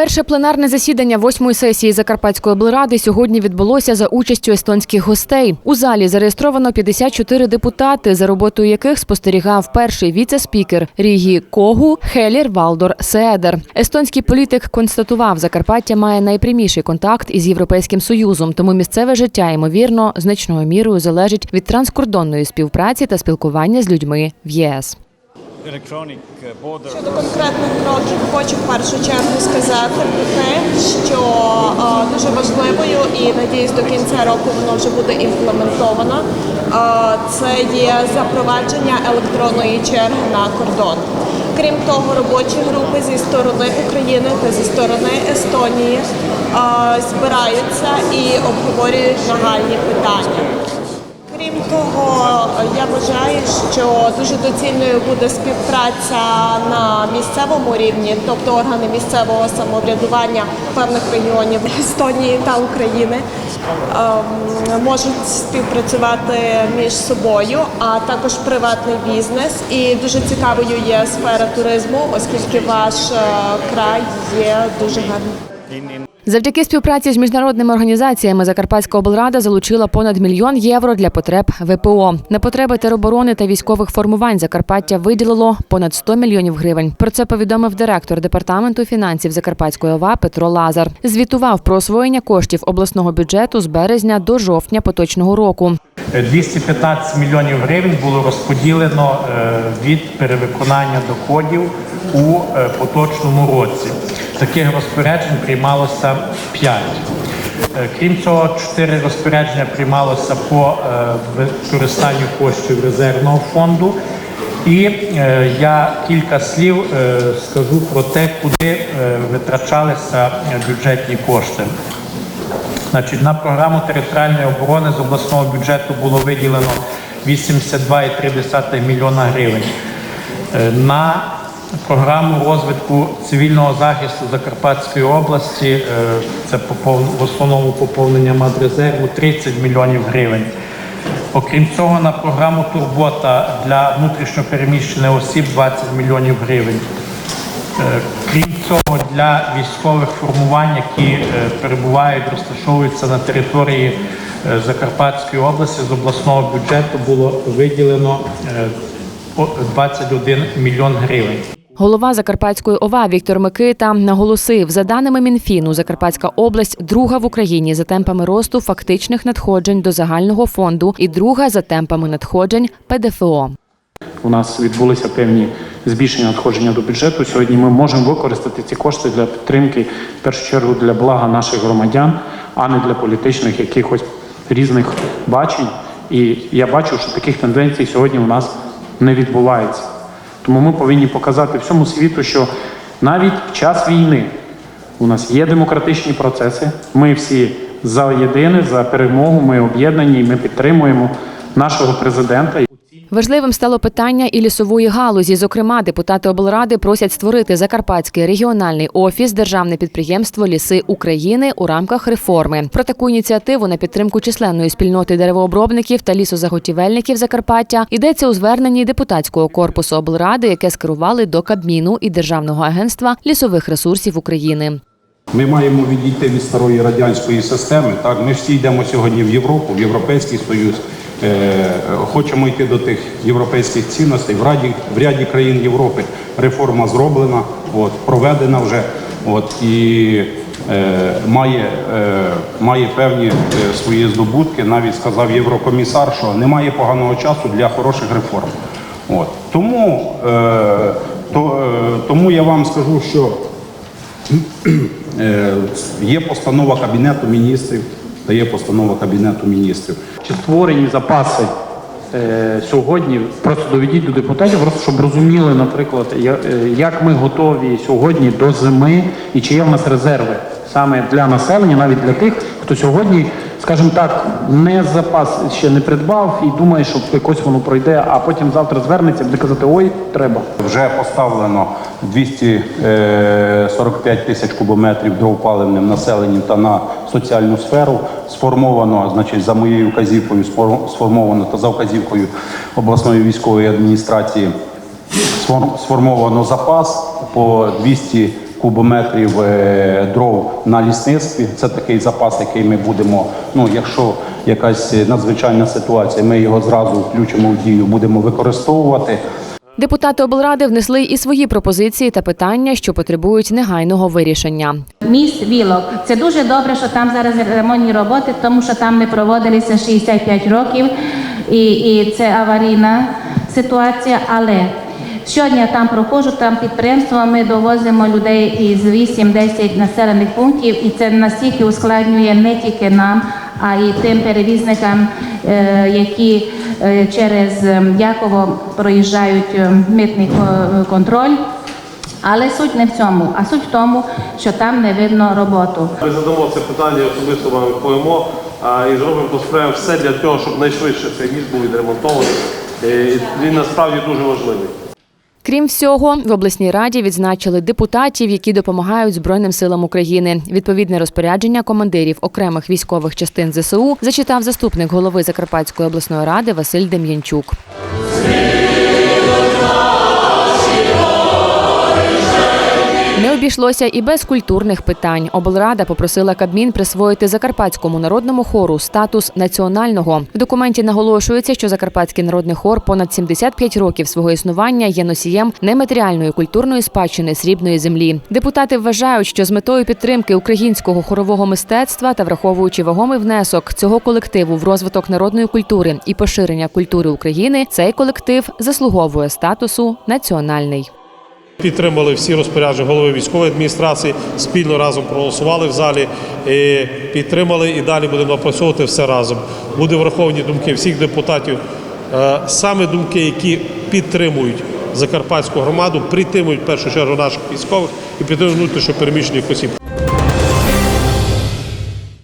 Перше пленарне засідання восьмої сесії Закарпатської облради сьогодні відбулося за участю естонських гостей. У залі зареєстровано 54 депутати, за роботою яких спостерігав перший віце-спікер Рігі Когу Хелір Валдор Седер. Естонський політик констатував, Закарпаття має найпряміший контакт із Європейським Союзом, тому місцеве життя ймовірно значною мірою залежить від транскордонної співпраці та спілкування з людьми в ЄС. Uh, Щодо конкретних кроків, хочу в першу чергу сказати про те, що е, дуже важливою і надіюсь до кінця року воно вже буде імплементовано. е, Це є запровадження електронної черги на кордон. Крім того, робочі групи зі сторони України та зі сторони Естонії е, збираються і обговорюють нагальні питання. Крім того, я вважаю, що дуже доцільною буде співпраця на місцевому рівні, тобто органи місцевого самоврядування певних регіонів Естонії та України ем, можуть співпрацювати між собою, а також приватний бізнес. І дуже цікавою є сфера туризму, оскільки ваш е, край є дуже гарним. Завдяки співпраці з міжнародними організаціями Закарпатська облрада залучила понад мільйон євро для потреб ВПО. На потреби тероборони та військових формувань Закарпаття виділило понад 100 мільйонів гривень. Про це повідомив директор департаменту фінансів Закарпатської ОВА Петро Лазар. Звітував про освоєння коштів обласного бюджету з березня до жовтня поточного року. 215 мільйонів гривень було розподілено е, від перевиконання доходів у е, поточному році. Таких розпоряджень приймалося 5. Е, Крім цього, 4 розпорядження приймалося по е, використанню коштів резервного фонду. І е, я кілька слів скажу про те, куди витрачалися бюджетні кошти. Значить, на програму територіальної оборони з обласного бюджету було виділено 82,3 мільйона гривень. На програму розвитку цивільного захисту Закарпатської області е, це в основному поповнення мадрезерву 30 мільйонів гривень. Окрім цього, на програму Турбота для внутрішньопереміщених осіб 20 мільйонів гривень. Е, Крім цього, для військових формувань, які е, перебувають, розташовуються на території Закарпатської області, з обласного бюджету було виділено е, 21 мільйон гривень. Голова Закарпатської ОВА Віктор Микита наголосив, за даними Мінфіну, Закарпатська область друга в Україні за темпами росту фактичних надходжень до загального фонду і друга за темпами надходжень ПДФО. У нас відбулися певні збільшення надходження до бюджету. Сьогодні ми можемо використати ці кошти для підтримки, в першу чергу, для блага наших громадян, а не для політичних якихось різних бачень. І я бачу, що таких тенденцій сьогодні у нас не відбувається. Тому ми повинні показати всьому світу, що навіть в час війни у нас є демократичні процеси. Ми всі за єдине, за перемогу. Ми об'єднані, ми підтримуємо нашого президента. Важливим стало питання і лісової галузі. Зокрема, депутати облради просять створити Закарпатський регіональний офіс державне підприємство Ліси України у рамках реформи. Про таку ініціативу на підтримку численної спільноти деревообробників та лісозаготівельників Закарпаття йдеться у зверненні депутатського корпусу облради, яке скерували до Кабміну і Державного агентства лісових ресурсів України. Ми маємо відійти від старої радянської системи. Так, ми всі йдемо сьогодні в Європу, в Європейський Союз. Е, хочемо йти до тих європейських цінностей. В раді в ряді країн Європи реформа зроблена, от проведена вже. От і е, має, е, має певні е, свої здобутки. Навіть сказав єврокомісар, що немає поганого часу для хороших реформ. От тому, е, то, е, тому я вам скажу, що Е, Є постанова Кабінету міністрів, та є постанова Кабінету міністрів. Чи створені запаси е, сьогодні? Просто доведіть до депутатів, просто щоб розуміли, наприклад, е, як ми готові сьогодні до зими і чи є в нас резерви саме для населення, навіть для тих, хто сьогодні, скажімо так, не запас ще не придбав і думає, що якось воно пройде, а потім завтра звернеться буде казати, ой, треба. Вже поставлено 245 тисяч кубометрів дров паливним населенням та на соціальну сферу. Сформовано, значить, за моєю вказівкою, сфор- сформовано та за вказівкою обласної військової адміністрації сфор- сформовано запас по 200 кубометрів е, дров на лісництві. Це такий запас, який ми будемо. Ну, якщо якась надзвичайна ситуація, ми його зразу включимо в дію, будемо використовувати. Депутати облради внесли і свої пропозиції та питання, що потребують негайного вирішення. Міст Вілок. Це дуже добре, що там зараз ремонтні роботи, тому що там не проводилися 65 років, і, і це аварійна ситуація. Але щодня там проходжу, там підприємство, ми довозимо людей із 8-10 населених пунктів, і це настільки ускладнює не тільки нам, а й тим перевізникам, е, які е, через е, Яково проїжджають митний контроль. Але суть не в цьому, а суть в тому, що там не видно роботу. Ми задамо це питання, особисто вам відповімо і зробимо посприяємо все для того, щоб найшвидше цей міст був відремонтований. Він насправді дуже важливий. Крім всього, в обласній раді відзначили депутатів, які допомагають Збройним силам України. Відповідне розпорядження командирів окремих військових частин ЗСУ зачитав заступник голови Закарпатської обласної ради Василь Дем'янчук. Обійшлося і без культурних питань. Облрада попросила Кабмін присвоїти Закарпатському народному хору статус національного. В документі наголошується, що Закарпатський народний хор понад 75 років свого існування є носієм нематеріальної культурної спадщини срібної землі. Депутати вважають, що з метою підтримки українського хорового мистецтва та враховуючи вагомий внесок цього колективу в розвиток народної культури і поширення культури України, цей колектив заслуговує статусу національний. Підтримали всі розпорядження голови військової адміністрації, спільно разом проголосували в залі, і підтримали і далі будемо опрацьовувати все разом. Буде враховані думки всіх депутатів, Е, саме думки, які підтримують закарпатську громаду, підтримують в першу чергу наших військових і підтримують внутрішньо переміщених осіб.